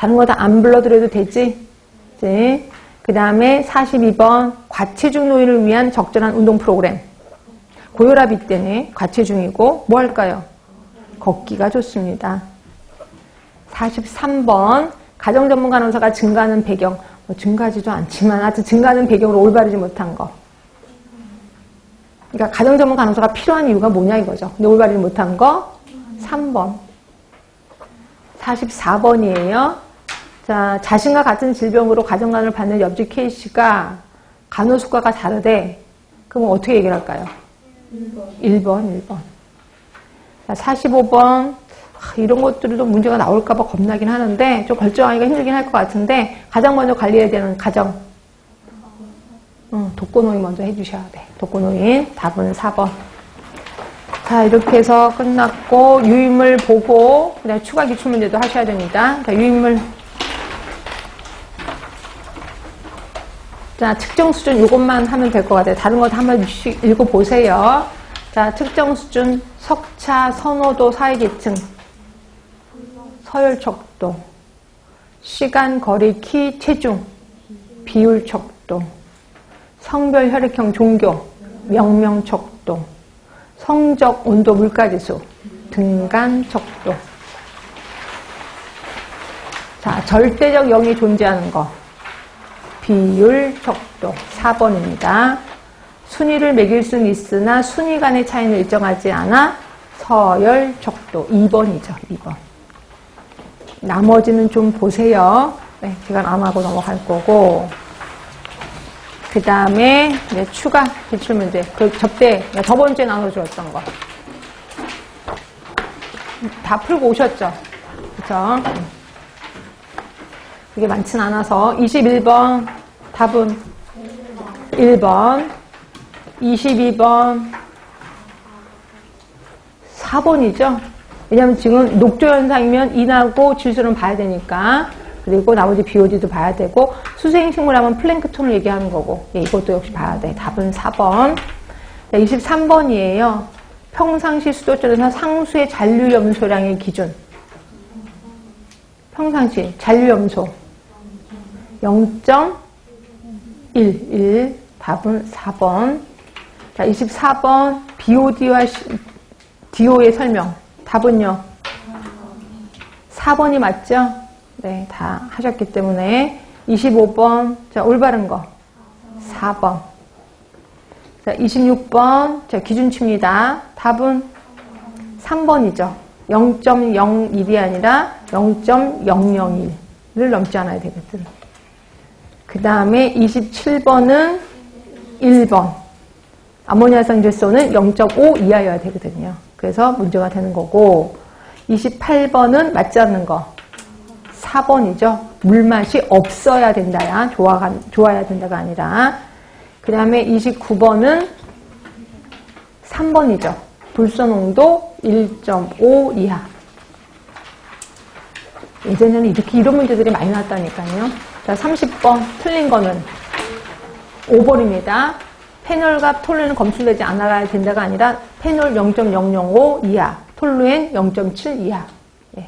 다른 거 다 안 불러드려도 되지? 이제 그 다음에 42번 과체중 노인을 위한 적절한 운동 프로그램. 고혈압 이때는 과체중이고 뭐 할까요? 걷기가 좋습니다. 43번 가정 전문 간호사가 증가하는 배경 뭐 증가하지도 않지만 하여튼 증가하는 배경으로 올바르지 못한 거. 그러니까 가정 전문 간호사가 필요한 이유가 뭐냐 이거죠. 근데 올바르지 못한 거 3번. 44번이에요. 자, 자신과 같은 질병으로 가정간호를 받는 옆집 케이스가 간호수가가 다르대. 그럼 어떻게 얘기를 할까요? 1번. 1번, 1번. 자, 45번. 이런 것들도 문제가 나올까봐 겁나긴 하는데 좀 결정하기가 힘들긴 할 것 같은데 가장 먼저 관리해야 되는 가정. 응, 독거노인 먼저 해주셔야 돼. 독거노인. 답은 4번. 자, 이렇게 해서 끝났고, 유인물 보고, 그 다음에 추가 기출문제도 하셔야 됩니다. 자, 유인물. 자, 측정 수준 이것만 하면 될 것 같아요. 다른 거 다 한번 읽어보세요. 자, 측정 수준, 석차, 선호도, 사회계층, 서열 척도, 시간, 거리, 키, 체중, 비율 척도, 성별, 혈액형, 종교, 명명 척도, 성적, 온도, 물가지수, 등간 척도. 자, 절대적 0이 존재하는 거. 비율 척도 4번입니다. 순위를 매길 수는 있으나 순위 간의 차이는 일정하지 않아 서열 척도 2번이죠. 2번. 나머지는 좀 보세요. 네, 시간 안 하고 넘어갈 거고. 그 다음에 추가 기출 문제. 그 접대 저번 주에 나눠주었던 거. 다 풀고 오셨죠? 그죠? 그게 많진 않아서 21번 답은 1번 22번 4번이죠. 왜냐면 지금 녹조 현상이면 인하고 질소는 봐야 되니까 그리고 나머지 BOD도 봐야 되고 수생 식물 하면 플랭크톤을 얘기하는 거고 예, 이것도 역시 봐야 돼. 답은 4번. 23번이에요. 평상시 수도전에서 상수의 잔류 염소량의 기준. 평상시 잔류 염소 0.11 답은 4번. 자, 24번 BOD와 DO의 설명. 답은요. 4번이 맞죠? 네, 다 하셨기 때문에 25번 자, 올바른 거 4번. 자, 26번 자, 기준치입니다. 답은 3번이죠. 0.01이 아니라 0.001을 넘지 않아야 되거든. 그 다음에 27번은 1번. 아모니아성질소는 0.5 이하여야 되거든요. 그래서 문제가 되는 거고 28번은 맞지 않는 거 4번이죠. 물맛이 없어야 된다야 좋아가, 좋아야 된다가 아니라 그 다음에 29번은 3번이죠. 불소농도 1.5 이하 예전에는 이렇게 이런 문제들이 많이 나왔다니까요. 자, 30번 틀린 거는 5번입니다. 페놀과 톨루엔 검출되지 않아야 된다가 아니라 페놀 0.005 이하, 톨루엔 0.7 이하.